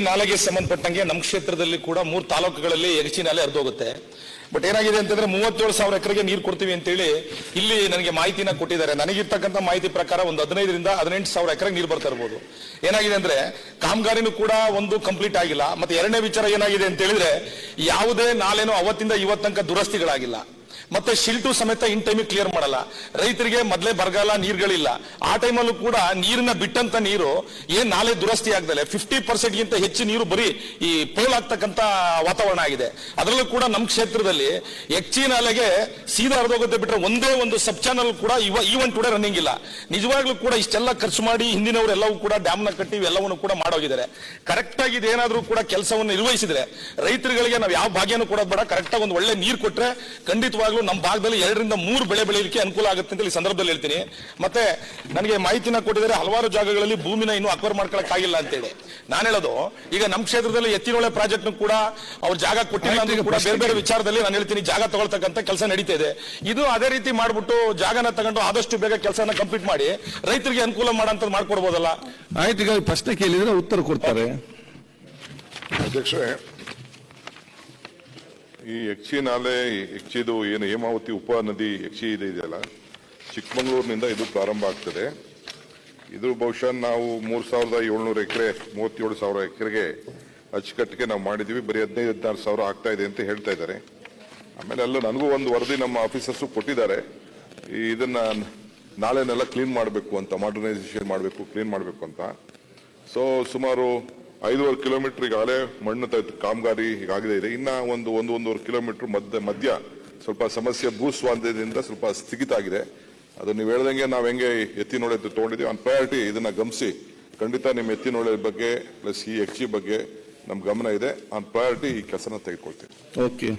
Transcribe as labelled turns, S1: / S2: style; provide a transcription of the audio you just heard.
S1: ನಾಲೆಗೆ ಸಂಬಂಧಪಟ್ಟಂಗೆ ನಮ್ಮ ಕ್ಷೇತ್ರದಲ್ಲಿ ಕೂಡ ಮೂರು ತಾಲೂಕುಗಳಲ್ಲಿ ಎಗಚಿ ನಾಲೆ ಹರಿದೋಗುತ್ತೆ ಬಟ್ ಏನಾಗಿದೆ ಅಂತಂದ್ರೆ ಮೂವತ್ತೇಳು ಸಾವಿರ ಎಕರೆಗೆ ನೀರು ಕೊಡ್ತೀವಿ ಅಂತೇಳಿ ಇಲ್ಲಿ ನನಗೆ ಮಾಹಿತಿನ ಕೊಟ್ಟಿದ್ದಾರೆ. ನನಗಿರ್ತಕ್ಕಂಥ ಮಾಹಿತಿ ಪ್ರಕಾರ ಒಂದು ಹದಿನೈದರಿಂದ ಹದಿನೆಂಟು ಸಾವಿರ ಎಕರೆಗೆ ನೀರು ಬರ್ತಾ ಇರ್ಬೋದು. ಏನಾಗಿದೆ ಅಂದ್ರೆ ಕಾಮಗಾರಿನೂ ಕೂಡ ಒಂದು ಕಂಪ್ಲೀಟ್ ಆಗಿಲ್ಲ. ಮತ್ತೆ ಎರಡನೇ ವಿಚಾರ ಏನಾಗಿದೆ ಅಂತ ಹೇಳಿದ್ರೆ ಯಾವುದೇ ನಾಲೆನೂ ಅವತ್ತಿಂದ ಇವತ್ತನಕ ದುರಸ್ತಿಗಳಾಗಿಲ್ಲ. ಮತ್ತೆ ಶಿಲ್ಟು ಸಮೇತ ಇನ್ ಟೈಮಿಗೆ ಕ್ಲಿಯರ್ ಮಾಡಲ್ಲ. ರೈತರಿಗೆ ಮೊದಲೇ ಬರಗಾಲ ನೀರುಗಳಿಲ್ಲ. ಆ ಟೈಮಲ್ಲೂ ಕೂಡ ನೀರನ್ನ ಬಿಟ್ಟಂತ ನೀರು ಏನ್ ನಾಲೆ ದುರಸ್ತಿ ಆಗ್ದಲೆ. ಫಿಫ್ಟಿ ಪರ್ಸೆಂಟ್ ಗಿಂತ ಹೆಚ್ಚು ನೀರು ಬರೀ ಈ ಪೋಲ್ ಆಗ್ತಕ್ಕಂತ ವಾತಾವರಣ ಆಗಿದೆ. ಅದರಲ್ಲೂ ಕೂಡ ನಮ್ಮ ಕ್ಷೇತ್ರದಲ್ಲಿ ಹೆಚ್ಚಿನ ನಾಲೆಗೆ ಸೀದಾ ಹರಿದೋಗುತ್ತೆ ಬಿಟ್ರೆ ಒಂದೇ ಒಂದು ಸಬ್ ಚಾನಲ್ ಕೂಡ ಇವ ಈವನ್ ಟುಡೇ ರನ್ನಿಂಗ್ ಇಲ್ಲ. ನಿಜವಾಗ್ಲೂ ಕೂಡ ಇಷ್ಟೆಲ್ಲ ಖರ್ಚು ಮಾಡಿ ಹಿಂದಿನವರು ಎಲ್ಲವೂ ಕೂಡ ಡ್ಯಾಮ್ನ ಕಟ್ಟಿ ಇವೆಲ್ಲವನ್ನು ಕೂಡ ಮಾಡೋಗಿದ್ದಾರೆ. ಕರೆಕ್ಟ್ ಆಗಿ ಇದೇನಾದ್ರೂ ಕೂಡ ಕೆಲಸವನ್ನು ನಿರ್ವಹಿಸಿದ್ರೆ ರೈತರುಗಳಿಗೆ ನಾವು ಯಾವ ಭಾಗ್ಯನೂ ಕೊಡೋದು ಬೇಡ. ಕರೆಕ್ಟ್ ಆಗಿ ಒಂದು ಒಳ್ಳೆ ನೀರು ಕೊಟ್ರೆ ಖಂಡಿತವಾಗ್ಲೂ ನಮ್ಮ ಭಾಗದಲ್ಲಿ ಎರಡರಿಂದ ಮೂರು ಬೆಳೆ ಬೆಳೆಯಲಿಕ್ಕೆ ಅನುಕೂಲ ಆಗುತ್ತೆ ಅಂತ ಇಲ್ಲಿ ಸಂದರ್ಭದಲ್ಲಿ ಹೇಳ್ತೀನಿ. ಮತ್ತೆ ನನಗೆ ಮಾಹಿತಿನ ಕೊಟ್ಟಿದ್ದಾರೆ ಹಲವಾರು ಜಾಗಗಳಲ್ಲಿ ಭೂಮಿನ ಇನ್ನೂ ಅಕ್ವರ್ ಮಾಡ್ಕೊಳಕ್ಕಾಗಿಲ್ಲ ಅಂತೇಳಿ ನಾನು ಹೇಳೋದು ಈಗ ನಮ್ಮ ಕ್ಷೇತ್ರದಲ್ಲಿ ಎತ್ತಿನೊಳೆ ಪ್ರಾಜೆಕ್ಟ್ ಕೂಡ ಅವ್ರ ಜಾಗ ಕೊಟ್ಟಿಲ್ಲ ಅಂತ ಕೂಡ ಬೇರೆ ಬೇರೆ ವಿಚಾರದಲ್ಲಿ ನಾನು ಹೇಳ್ತೀನಿ ಜಾಗ ತಗೊಳ್ತಕ್ಕಂಥ ಕೆಲಸ ನಡೀತಾ ಇದೆ. ಇದು ಅದೇ ರೀತಿ ಮಾಡ್ಬಿಟ್ಟು ಜಾಗನ ತಗೊಂಡು ಆದಷ್ಟು ಬೇಗ ಕೆಲಸನ ಕಂಪ್ಲೀಟ್ ಮಾಡಿ ರೈತರಿಗೆ ಅನುಕೂಲ ಮಾಡೋಂಥದ್ದು ಮಾಡ್ಕೊಡ್ಬೋದಲ್ಲ?
S2: ಆಯ್ತು ಈಗ ಪ್ರಶ್ನೆ ಕೇಳಿದ್ರೆ ಉತ್ತರ ಕೊಡ್ತಾರೆ.
S3: ಅಧ್ಯಕ್ಷರೇ ಈ ಯಕ್ಷಿ ನಾಲೆ ಯಕ್ಷಿದು ಏನು ಹೇಮಾವತಿ ಉಪ ನದಿ ಯಕ್ಷಿ ಇದೆ ಇದೆಯಲ್ಲ, ಚಿಕ್ಕಮಗಳೂರಿನಿಂದ ಇದು ಪ್ರಾರಂಭ ಆಗ್ತದೆ. ಇದು ಬಹುಶಃ ನಾವು ಮೂರು ಸಾವಿರದ ಏಳ್ನೂರು ಎಕರೆ, ಮೂವತ್ತೇಳು ಸಾವಿರ ಎಕರೆಗೆ ಅಚ್ಚುಕಟ್ಟಿಗೆ ನಾವು ಮಾಡಿದ್ವಿ ಬರೀ ಹದಿನೈದು, ಹದಿನಾರು ಸಾವಿರ ಆಗ್ತಾ ಇದೆ ಅಂತ ಹೇಳ್ತಾ ಇದ್ದಾರೆ. ಆಮೇಲೆ ಅಲ್ಲ ನನಗೂ ಒಂದು ವರದಿ ನಮ್ಮ ಆಫೀಸರ್ಸು ಕೊಟ್ಟಿದ್ದಾರೆ. ಇದನ್ನ ನಾಳೆನೆಲ್ಲ ಕ್ಲೀನ್ ಮಾಡಬೇಕು ಅಂತ, ಮಾಡರ್ನೈಸೇಷನ್ ಮಾಡಬೇಕು, ಕ್ಲೀನ್ ಮಾಡಬೇಕು ಅಂತ. ಸೊ, ಸುಮಾರು ಐದೂವರೆ ಕಿಲೋಮೀಟರ್ ಈಗಾಗಲೇ ಮಣ್ಣು ಕಾಮಗಾರಿ ಈಗಾಗಲೇ ಇದೆ. ಇನ್ನ ಒಂದು ಒಂದು, ಒಂದೂವರೆ ಕಿಲೋಮೀಟರ್ ಮಧ್ಯ ಮಧ್ಯ ಸ್ವಲ್ಪ ಸಮಸ್ಯೆ ಭೂಸ್ವಾಧ್ಯದಿಂದ ಸ್ವಲ್ಪ ಸ್ಥಗಿತ ಆಗಿದೆ. ಅದು ನೀವು ಹೇಳ್ದಂಗೆ ನಾವು ಹೆಂಗೆ ಎತ್ತಿ ಎತ್ತಿನೊಳೆ ತಗೊಂಡಿದ್ದೀವಿ. ಆನ್ ಪ್ರಯಾರಿಟಿ ಇದನ್ನ ಗಮನಿಸಿ. ಖಂಡಿತ ನಿಮ್ಮ ಎತ್ತಿನೊಳೆ ಬಗ್ಗೆ ಪ್ಲಸ್ ಈ ಎಕ್ಸಿ ಬಗ್ಗೆ ನಮ್ಮ ಗಮನ ಇದೆ. ಆನ್ ಪ್ರಯಾರಿಟಿ ಈ ಕೆಲಸನ ತೆಗೆದುಕೊಳ್ತೀವಿ.
S2: ಓಕೆ